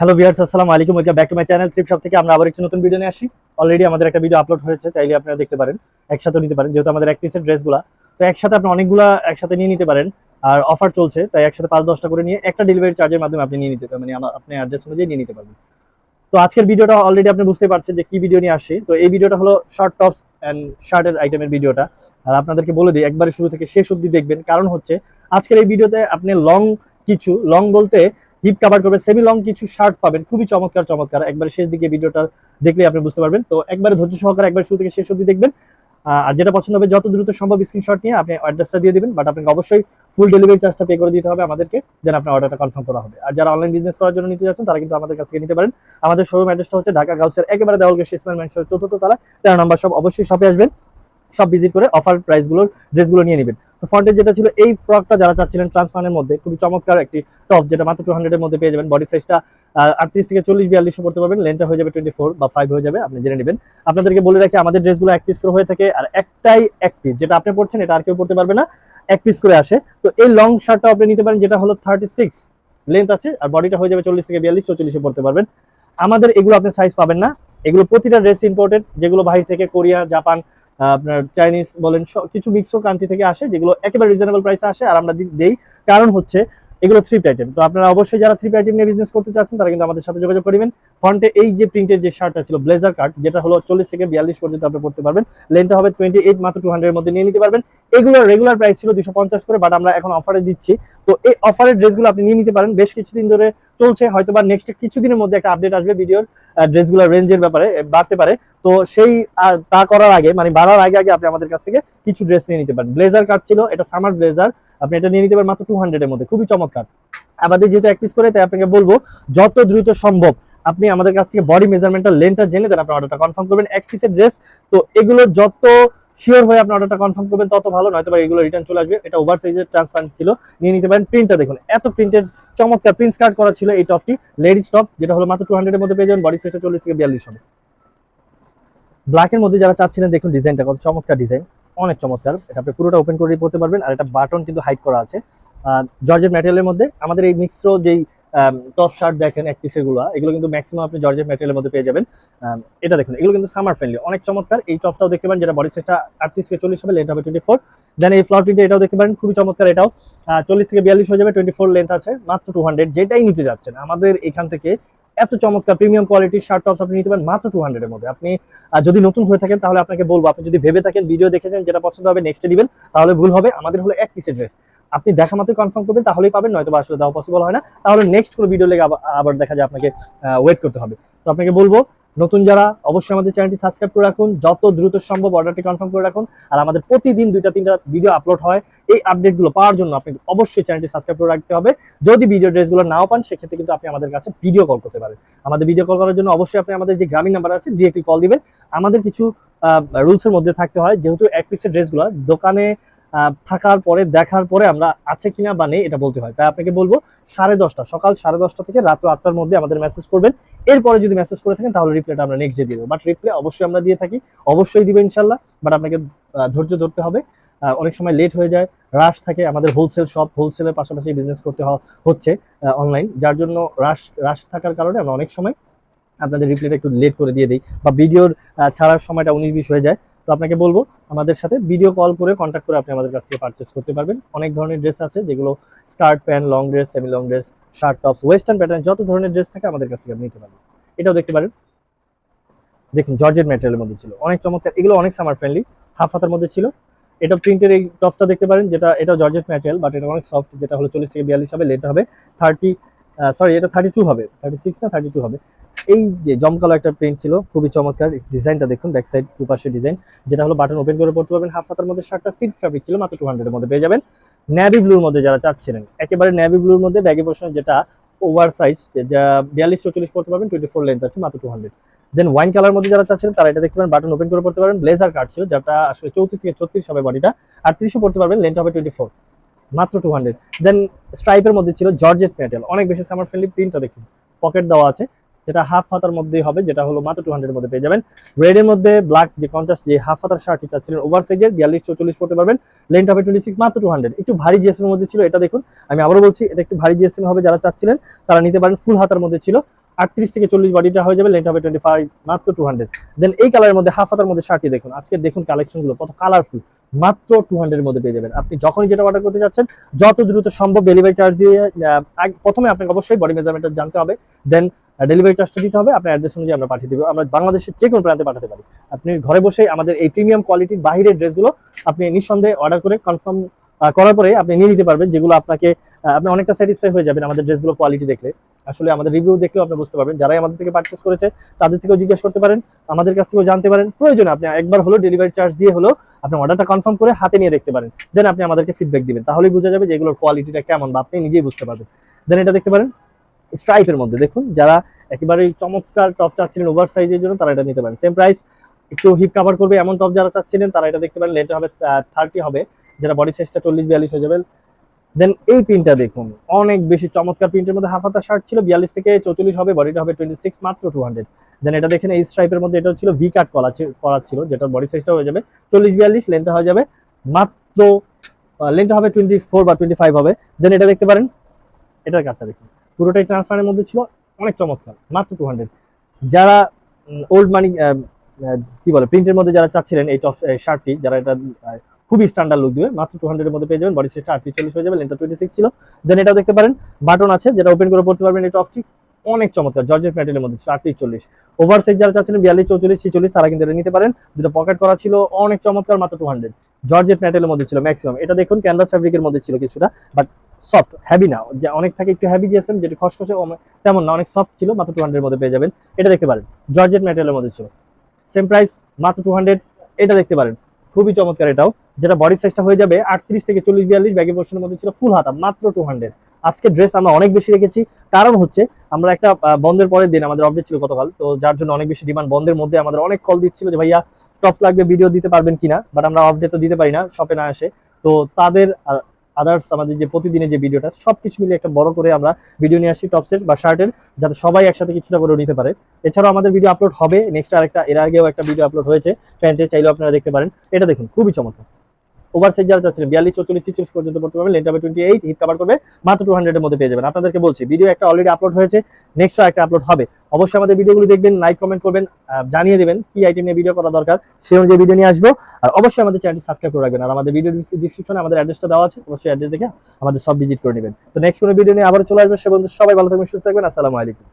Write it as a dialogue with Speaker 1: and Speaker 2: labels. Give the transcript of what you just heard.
Speaker 1: Hello viewers আসসালামু আলাইকুম। Welcome back to my channel trip shop থেকে। আমরা আবার একটি নতুন ভিডিও নিয়ে আসি। অলরেডি আমাদের একটা ভিডিও আপলোড হয়েছে, চাইলে আপনারা দেখতে পারেন একসাথে নিতে পারেন, যেহেতু আমাদের এক পিসের ড্রেসগুলো তো একসাথে আপনি অনেকগুলা একসাথে নিয়ে নিতে পারেন, আর অফার চলছে, তাই একসাথে পাঁচ দশটা করে নিয়ে একটা ডেলিভারি চার্জের মাধ্যমে আপনি নিয়ে নিতে পারেন মানে আপনি অ্যাড্রেস অনুযায়ী নিয়ে নিতে পারবেন। তো আজকের ভিডিওটা অলরেডি আপনি বুঝতে পারছেন যে কি ভিডিও নিয়ে আসছি তো এই ভিডিওটা হলো শর্ট টপস অ্যান্ড শার্টের আইটেমের ভিডিওটা আর আপনাদেরকে বলে দিই, একবারে শুরু থেকে শেষ অবধি দেখবেন। কারণ হচ্ছে, আজকের এই ভিডিওতে আপনি লং কিছু লং বলতে হিপ কভার করবে। সেমি লং কিছু শার্ট পাবেন। খুবই চমৎকার চমৎকার। একবার শেষ দিকে ভিডিওটা দেখলে আপনি বুঝতে পারবেন। তো একবারে ধৈর্য সহকারে একবার শুরু থেকে শেষ অবধি দেখবেন। আর যেটা পছন্দ হবে, যত দ্রুত সম্ভব স্ক্রিনশট নিয়ে আপনি অ্যাড্রেসটা দিয়ে দিবেন। বাট আপনাকে অবশ্যই ফুল ডেলিভারি চার্জটা পে করে দিতে হবে আমাদেরকে, যেন আপনার অর্ডারটা কনফার্ম করা হবে। আর যারা অনলাইন বিজনেস করার জন্য নিতে যাচ্ছেন, তারা কিন্তু আমাদের কাছ থেকে নিতে পারেন। আমাদের শোরুম অ্যাড্রেসটা হচ্ছে ঢাকা গাউসের একেবারে দেওয়ালকে শেষমান ম্যানশনের চতুর্থ তলা। তেরো নম্বর সব অবশ্যই শপে আসবেন। সব ভিজিট করে অফার প্রাইসগুলোর ড্রেসগুলো নিয়ে নেবেন। তো ফ্রন্টের যেটা ছিল, এই ফ্রকটা যারা চাচ্ছিলেন ট্রান্সপারের মধ্যে, খুবই চমৎকার একটি টপ যেটা মাত্র টু হান্ড্রেডের মধ্যে পেয়ে যাবেন। বডি সাইজটা আটত্রিশ থেকে চল্লিশ, বিয়াল্লিশে পড়তে পারবেন লেনটা হয়ে যাবে টোয়েন্টি ফোর বা ফাইভ হয়ে যাবে, আপনি জেনে নেবেন। আপনাদেরকে বলে রাখি, আমাদের ড্রেসগুলো এক পিস করে হয়ে থাকে, আর একটাই এক পিস যেটা আপনি পড়ছেন এটা আর কেউ পড়তে পারবে না, এক পিস করে আসে। তো এই লং শার্টটা আপনি নিতে পারেন, যেটা হলো থার্টি সিক্স লেন্থ আছে, আর বডিটা হয়ে যাবে চল্লিশ থেকে বিয়াল্লিশ, চল্লিশে পড়তে পারবেন। আমাদের এগুলো আপনি সাইজ পাবেন না। এগুলো প্রতিটা ড্রেস ইম্পোর্টেড যেগুলো বাহির থেকে কোরিয়া জাপান আপনার চাইনিজ বলেন কিছু মিক্সড কান্ট্রি থেকে আসে, যেগুলো একেবারে রিজনেবল প্রাইসে আসে, আর আমরা দেই। কারণ হচ্ছে, এগুলো থ্রি আইটেম তো আপনারা অবশ্যই যারা থ্রি আইটেম নিয়ে বিজনেস করতে চাচ্ছেন, তারা কিন্তু আমাদের সাথে যোগাযোগ করবেন ফ্রন্টে এই যে প্রিন্টের যে শার্টটা ছিল ব্লেজার কার্ড যেটা হলো চল্লিশ থেকে বিয়াল্লিশ পর্যন্ত আপনি পড়তে পারবেন। লেনটা হবে টোয়েন্টি এইট মাত্র টু হান্ড্রেডের মধ্যে নিয়ে নিতে পারবেন। এগুলোর রেগুলার প্রাইস ছিল দুশো পঞ্চাশ করে বাট আমরা এখন অফারে দিচ্ছি। তো এই অফারের ড্রেসগুলো আপনি নিয়ে নিতে পারেন। বেশ কিছুদিন ধরে চলছে হয়তো বা নেক্সট কিছুদিনের মধ্যে একটা আপডেট আসবে ভিডিওর ড্রেসগুলোর রেঞ্জের ব্যাপারে বাড়তে পারে। তো সেই, আর তা করার আগে মানে বাড়ার আগে আগে আপনি আমাদের কাছ থেকে কিছু ড্রেস নিয়ে নিতে পারেন। ব্লেজার কাট ছিল, এটা সামার ব্লেজার আপনি এটা নিয়ে নিতে পারেন মাত্র টু হান্ড্রেডের মধ্যে। খুবই চমৎকার। আমাদের যেহেতু এক পিস করে, তাই আপনাকে বলব, যত দ্রুত সম্ভব আপনি আমাদের কাছ থেকে বডি মেজারমেন্টটা লেনটা জেনে দেন, আপনি অর্ডারটা কনফার্ম করবেন। এক পিসের ড্রেস তো এগুলো যত শিওর হয়ে আপনি অর্ডারটা কনফার্ম করবেন, তত ভালো নয়তো বা এগুলো রিটার্ন চলে আসবে। এটা ওভার সাইজের ট্রান্সপারেন্ট ছিল, নিয়ে নিতে পারেন প্রিন্টটা দেখুন। এত প্রিন্টের চমৎকার প্রিন্ট কাট করা ছিল এই টপটি লেডিস টপ যেটা হলো মাত্র টু হান্ড্রেডের মধ্যে পেয়ে যাবেন বডি সাইজটা চল্লিশ থেকে বিয়াল্লিশ হবে। ব্ল্যাকের মধ্যে যারা চাচ্ছিলেন, দেখুন ডিজাইনটা কত চমৎকার ডিজাইন অনেক চমৎকার। এটা আপনি পুরোটা ওপেন করে পড়তে পারবেন, আর এটা বাটন কিন্তু হাইড করা আছে। জর্জের ম্যাটেরিয়ালের মধ্যে আমাদের এই মিক্সড যেই টপ শার্ট দেখেন, এক পিসেরগুলো এগুলো কিন্তু ম্যাক্সিমাম আপনি জর্জের ম্যাটেরিয়ালের মধ্যে পেয়ে যাবেন। এটা দেখুন, এগুলো কিন্তু সামার ফ্রেন্ডলি অনেক চমৎকার। এই টপটাও দেখতে পারেন, যেটা বডি সাইজটা আটত্রিশ থেকে চল্লিশ হবে লেন্থ হবে টোয়েন্টি ফোর দেন এই ফ্লাওয়ার প্রিন্টে এটাও দেখতে পারেন, খুবই চমৎকার এটাও। চল্লিশ থেকে বিয়াল্লিশ হয়ে যাবে টোয়েন্টি ফোর লেন্থ আছে, মাত্র টু হান্ড্রেড যেটাই নিতে যাচ্ছেন, আমাদের এখান থেকে এত চমৎকার প্রিমিয়াম কোয়ালিটির শার্ট টপস আপনি নিতে পারেন মাত্র টু হান্ড্রেডের মধ্যে। আপনি যদি নতুন হয়ে থাকেন তাহলে আপনাকে বলব, আপনি যদি ভেবে থাকেন ভিডিও দেখেছেন, যেটা পছন্দ হবে নেক্সটে দিবেন, তাহলে ভুল হবে। আমাদের হলো এক পিসের ড্রেস আপনি দেখা মাত্র কনফার্ম করবেন, তাহলেই পাবেন নয়তো বা আসলে দেওয়া পসিবল হয় না। তাহলে নেক্সট কোনো ভিডিও লেগে আবার- আবার দেখা যায় আপনাকে ওয়েট করতে হবে। তো আপনাকে বলব, নতুন যারা, অবশ্যই আমাদের চ্যানেলটি সাবস্ক্রাইব করে রাখুন। যত দ্রুত সম্ভব অর্ডারটি কনফার্ম করে রাখুন। আর আমাদের প্রতিদিন দুইটা, তিনটা ভিডিও আপলোড হয়। এই আপডেটগুলো পাওয়ার জন্য আপনি অবশ্যই চ্যানেলটি সাবস্ক্রাইব করে রাখতে হবে। যদি ভিডিও ড্রেসগুলো নাও পান, সেক্ষেত্রে কিন্তু আপনি আমাদের কাছে ভিডিও কল করতে পারেন। আমাদের ভিডিও কল করার জন্য অবশ্যই আপনি আমাদের যে গ্রামীণ নাম্বার আছে ডিরেক্টলি কল দিবেন। আমাদের কিছু রুলসের মধ্যে থাকতে হয়, যেহেতু এক পিসের ড্রেসগুলো দোকানে থাকার পরে, দেখার পরে আমরা আছে কিনা বা নেই এটা বলতে হয়। তাই আপনাকে বলব, সাড়ে দশটা, সকাল সাড়ে দশটা থেকে রাত আটটার মধ্যে আমাদের মেসেজ করবেন। এরপরে যদি মেসেজ করে থাকেন, তাহলে রিপ্লাইটা আমরা নেক্সট ডে দিয়ে দেবো। বাট রিপ্লাই অবশ্যই আমরা দিয়ে থাকি। অবশ্যই দিবে ইনশাল্লাহ বাট আপনাকে ধৈর্য ধরতে হবে। অনেক সময় লেট হয়ে যায় রাশ থাকে, আমাদের হোলসেল শপ হোলসেলের পাশাপাশি বিজনেস করতে হচ্ছে অনলাইন যার জন্য রাশ রাশ থাকার কারণে আমরা অনেক সময় আপনাদের রিপ্লাইটা একটু লেট করে দিয়ে দিই বা ভিডিওর ছাড়ার সময়টা উনিশ বিশ হয়ে যায়। তো আপনাকে বলব, আমাদের সাথে ভিডিও কল করে কন্ট্যাক্ট করে আপনি আমাদের কাছ থেকে পারচেস করতে পারবেন। অনেক ধরনের ড্রেস আছে, যেগুলো skirt pant long dress semi long dress shirt tops western pattern যত ধরনের ড্রেস থাকে আমাদের কাছ থেকে আপনি নিতে পারবেন। এটাও দেখতে পারেন। দেখুন জর্জেট ম্যাটেরিয়ালের মধ্যে ছিল। অনেক চমৎকার, এগুলো অনেক সামার ফ্রেন্ডলি হাফ হাতার মধ্যে ছিল। এটা প্রিন্টের এই টপটা দেখতে পারেন, যেটা, এটা জর্জেট ম্যাটেরিয়াল বাট এটা অনেক সফট যেটা হলো চল্লিশ থেকে বিয়াল্লিশ হবে লেট হবে থার্টি সরি এটা থার্টি টু হবে থার্টি সিক্স না থার্টি টু হবে। এই যে জমকালো একটা প্রিন্ট ছিল, খুবই চমৎকার ডিজাইনটা দেখুন ব্যাক সাইড দুপাশে ডিজাইন যেটা হলো বাটন ওপেন করে পড়তে পারবেন হাফ হাতার মধ্যে শার্টটা সিল্ক ফ্যাব্রিক ছিল, মাত্র টু হান্ড্রেডের মধ্যে পেয়ে যাবেন। ন্যাভি ব্লুর মধ্যে যারা চাচ্ছিলেন, একেবারে ন্যাভি ব্লুর মধ্যে ব্যাগে পোর্শন যেটা ওভার সাইজ যা বিয়াল্লিশ চল্লিশ পড়তে পারবেন টোয়েন্টি ফোর লেন্থ আছে, মাত্র two hundred then wine colour মধ্যে যারা চাচ্ছিলেন, তারা এটা দেখতে পারেন বাটন ওপেন করে পড়তে পারেন ব্লেজার কাট ছিল, যেটা আসলে চৌত্রিশ থেকে ছত্রিশ হবে বডিটা আটত্রিশও পড়তে পারবেন লেন্থ হবে টোয়েন্টি ফোর মাত্র টু হান্ড্রেড দেন স্ট্রাইপের মধ্যে ছিল জর্জেট ম্যাটেরিয়াল অনেক বেশি সামার ফ্রেন্ডলি প্রিন্টটা দেখুন পকেট দেওয়া আছে, যেটা হাফ হাতার মধ্যেই হবে, যেটা হলো মাত্র টু হান্ড্রেড মধ্যে পেয়ে যাবেন। রেডের মধ্যে ব্ল্যাক যে কন্ট্রাস্ট যে হাফ হাতার শার্টটি চাচ্ছিলেন ওভার সাইজের বিয়াল্লিশ, চৌচল্লিশ পড়তে পারবেন লেন্থ হবে টোয়েন্টি সিক্স মাত্র টু হান্ড্রেড একটু ভারী জিএসএম এর মধ্যে ছিল, এটা দেখুন, আমি আবারও বলছি, এটা একটু ভারী জিএসএম হবে যারা চাচ্ছিলেন, তারা নিতে পারেন ফুল হাতার মধ্যে ছিল আটত্রিশ থেকে চল্লিশ বডিটা হয়ে যাবে লেন্থ হবে টোয়েন্টি ফাইভ মাত্র টু হান্ড্রেড দেন এই কালারের মধ্যে হাফ হাতার মধ্যে শার্টটি দেখুন। আজকে দেখুন কালেকশনগুলো কত কালারফুল মাত্র টু হান্ড্রেড মধ্যে পেয়ে যাবেন। আপনি যখনই যেটা অর্ডার করতে যাচ্ছেন, যত দ্রুত সম্ভব ডেলিভারি চার্জ দিয়ে প্রথমে আপনাকে অবশ্যই বডি মেজারমেন্টটা জানতে হবে। দেন ডেলিভারি চার্জটা দিতে হবে। আপনার অ্যাড্রেস অনুযায়ী আমরা পাঠিয়ে দেবো। আমরা বাংলাদেশের যে কোনো প্রান্তে পাঠাতে পারি। আপনি ঘরে বসে আমাদের এই প্রিমিয়াম কোয়ালিটির বাইরের ড্রেসগুলো আপনি নিঃসন্দেহে অর্ডার করে কনফার্ম করার পরে আপনি নিয়ে নিতে পারবেন, যেগুলো আপনাকে আপনি অনেকটা স্যাটিসফাই হয়ে যাবেন আমাদের ড্রেসগুলো কোয়ালিটি দেখলে। আসলে আমাদের রিভিউ দেখলেও আপনি বুঝতে পারবেন, যারাই আমাদের থেকে পারচেস করেছে, তাদের থেকেও জিজ্ঞেস করতে পারেন, আমাদের কাছ থেকেও জানতে পারেন। প্রয়োজনে আপনি একবার হলো ডেলিভারি চার্জ দিয়ে হলো আপনি অর্ডারটা কনফার্ম করে হাতে নিয়ে দেখতে পারেন। দেন আপনি আমাদেরকে ফিডব্যাক দিবেন। তাহলেই বোঝা যাবে যে এগুলোর কোয়ালিটিটা কেমন বা আপনি নিজেই বুঝতে পারবেন। দেন এটা দেখতে পারেন স্ট্রাইপের মধ্যে দেখুন, যারা একেবারে চমৎকার টপ চাচ্ছিলেন ওভার সাইজের জন্য তারা এটা নিতে পারেন। সেম প্রাইস একটু হিপ কাভার করবে এমন টপ যারা চাচ্ছিলেন, তারা এটা দেখতে পারেন লেন্থ হবে থার্টি হবে। যেটা বডি সাইজটা চল্লিশ, বিয়াল্লিশ হয়ে যাবে। দেন এই প্রিন্টটা দেখুন, অনেক বেশি চমৎকার প্রিন্টের মধ্যে হাফ হাতা শার্ট ছিল, বিয়াল্লিশ থেকে চৌচল্লিশ হবে বডিটা হবে টোয়েন্টি সিক্স মাত্র টু হান্ড্রেড দেন এটা দেখেন এই স্ট্রাইপের মধ্যে এটা ছিল ভি কাট করা করা ছিল, যেটা বডি সাইজটা হয়ে যাবে। চল্লিশ, বিয়াল্লিশ লেন্থটা হয়ে যাবে, মাত্র লেন্থটা হবে টোয়েন্টি ফোর বা টোয়েন্টি ফাইভ হবে। দেন এটা দেখতে পারেন, এটার কাটটা দেখুন। পুরোটাই ট্রান্সফারের মধ্যে ছিল, অনেক চমৎকার, মাত্র টু হান্ড্রেড যারা ওল্ড মানি কি বলে প্রিন্টের মধ্যে যারা চাচ্ছিলেন এই টপ শার্টটি যারা এটা খুবই স্ট্যান্ডার্ড লুক দিবে। মাত্র টু হান্ড্রেডের মধ্যে পেয়ে যাবেন। বডি সাইজটা আটত্রিশ, চল্লিশ হয়ে যাবে। লেন্থটা টোয়েন্টি সিক্স ছিল। দেন এটাও দেখতে পারেন বাটন আছে, যেটা ওপেন করে পড়তে পারবেন এই টপটি অনেক চমৎকার। জর্জেট প্যাটেলের মধ্যে ছিল, আটত্রিশ, চল্লিশ। ওভার সাইজ যারা চাচ্ছিলেন, বিয়াল্লিশ, চৌচল্লিশ, ছিচল্লিশ, তারা কিন্তু এটা নিতে পারেন। দুটো পকেট করা ছিল, অনেক চমৎকার, মাত্র টু হান্ড্রেড জর্জেট প্যাটেলের মধ্যে ছিল ম্যাক্সিমাম এটা দেখুন ক্যানভাস ফ্যাব্রিকের মধ্যে ছিল কিছুটা বাট সফট হ্যাভি না। যে অনেক থাকে একটু হ্যাভি দিয়েছেন যেটা খসখসে তেমন না, অনেক সফট ছিল, মাত্র টু হান্ড্রেড মধ্যে পেয়ে যাবেন। এটা দেখতে পারেন জর্জেট ম্যাটেরিয়ালের মধ্যে ছিল। সেম প্রাইস মাত্র টু হান্ড্রেড এটা দেখতে পারেন খুবই চমৎকার এটাও, যেটা বডি সাইজটা হয়ে যাবে আটত্রিশ থেকে চল্লিশ বিয়াল্লিশ ব্যাগি পোর্শনের মধ্যে ছিল ফুল হাতা, মাত্র টু হান্ড্রেড আজকে ড্রেস আমরা অনেক বেশি রেখেছি, কারণ হচ্ছে আমরা একটা বন্ধের পরের দিন আমাদের অপডেট ছিল গতকাল, তো যার জন্য অনেক বেশি ডিমান্ড বন্ধের মধ্যে আমাদের অনেক কল দিচ্ছিল যে ভাইয়া টপ লাগবে ভিডিও দিতে পারবেন কিনা বাট আমরা অপডেট তো দিতে পারি না শপে না আসে তো তাদের আদার্স আমাদের যে প্রতিদিনের যে ভিডিওটা, সবকিছু মিলে একটা বড় করে আমরা ভিডিও নিয়ে আসছি টপসের বা শার্টের যাতে সবাই একসাথে কিছুটা করে নিতে পারে। এছাড়াও আমাদের ভিডিও আপলোড হবে নেক্সট আরেকটা, এর আগেও একটা ভিডিও আপলোড হয়েছে, প্যান্টের, চাইলেও আপনারা দেখতে পারেন। এটা দেখুন, খুবই চমৎকার। ওভার সাইজ যারা চাচ্ছিলেন বিয়াল্লিশ চল্লিশ চিচল্লিশ পর্যন্ত পড়তে পারবেন length twenty eight hip cover করবে, মাত্র টু হান্ড্রেডের মধ্যে পেয়ে যাবেন। আপনাদেরকে বলছি ভিডিও একটা অলরেডি আপলোড হয়েছে নেক্সট একটা আপলোড হবে। অবশ্যই আমাদের ভিডিওগুলো দেখবেন লাইক কমেন্ট করবেন জানিয়ে দেবেন কি আইটেম নিয়ে ভিডিও করা দরকার, সেই অনুযায়ী ভিডিও নিয়ে আসব। আর অবশ্যই আমাদের চ্যানেলটি সাবস্ক্রাইব করে রাখবেন। আর আমাদের ভিডিও ডিসক্রিপশনে আমাদের অ্যাড্রেসটা দেওয়া আছে, অবশ্যই অ্যাড্রেস দেখে আমাদের সব ভিজিট করে নেবেন। তো নেক্সট কোনো ভিডিও নিয়ে আবার চলে আসবে। সে বন্ধু সবাই ভালো থাকবেন, সুস্থ থাকবেন। আসসালামু আলাইকুম।